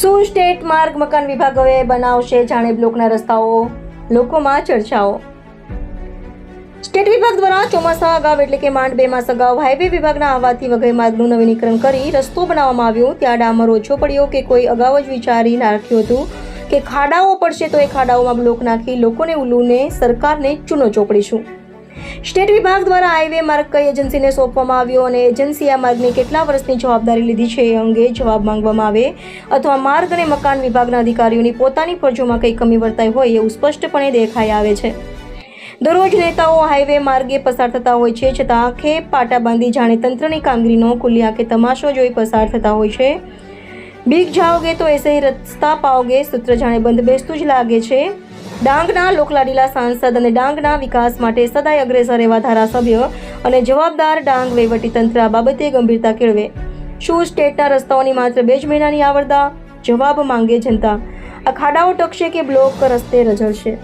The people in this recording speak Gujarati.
શું સ્ટેટ માર્ગ મકાન વિભાગ હવે બનાવશે જાણે બ્લોકના રસ્તાઓ? લોકોમાં ચર્ચાઓ. સ્ટેટ વિભાગ દ્વારા ચોમાસા અગાઉ એટલે કે માંડ બે માસ અગાઉ હાઈવે વિભાગના આવવાથી વઘઈ માર્ગનું નવીનીકરણ કરી રસ્તો બનાવવામાં આવ્યો. ત્યાં ડામર ઓછો પડ્યો કે કોઈ અગાઉ જ વિચારી નાખ્યું હતું કે ખાડાઓ પડશે તો એ ખાડાઓમાં બ્લોક નાખી લોકોને ઉલ્લુને સરકારને ચૂનો ચોપડીશું. સ્ટેટ વિભાગ દ્વારા હાઈવે માર્ગ કઈ એજન્સીને સોંપવામાં આવ્યો અને એજન્સી આ માર્ગની કેટલા વર્ષની જવાબદારી લીધી છે એ અંગે જવાબ માંગવામાં આવે? અથવા માર્ગ અને મકાન વિભાગના અધિકારીઓની પોતાની ફરજોમાં કંઈ કમી વર્તાઈ હોય એવું સ્પષ્ટપણે દેખાઈ આવે છે. દરરોજ નેતાઓ હાઈવે માર્ગે પસાર થતા હોય છે, છતાં આંખે પાટા બાંધી જાણે તંત્રની કામગીરીનો ખુલ્લી આંખે તમાશો જોઈ પસાર થતા હોય છે. બીક જાઓગે તો એસે રસ્તા પાઓગે, સૂત્ર જાણે બંધ બેસતું જ લાગે છે. ડાંગના લોકલાડીલા સાંસદ અને ડાંગના વિકાસ માટે સદાય અગ્રેસર એવા ધારાસભ્ય અને જવાબદાર ડાંગ વહીવટીતંત્ર આ બાબતે ગંભીરતા કેળવે. શું સ્ટેટના રસ્તાઓની માત્ર બે જ મહિનાની આવડતા? જવાબ માંગે જનતા. આ ખાડાઓ ટકશે કે બ્લોક રસ્તે રઝળશે?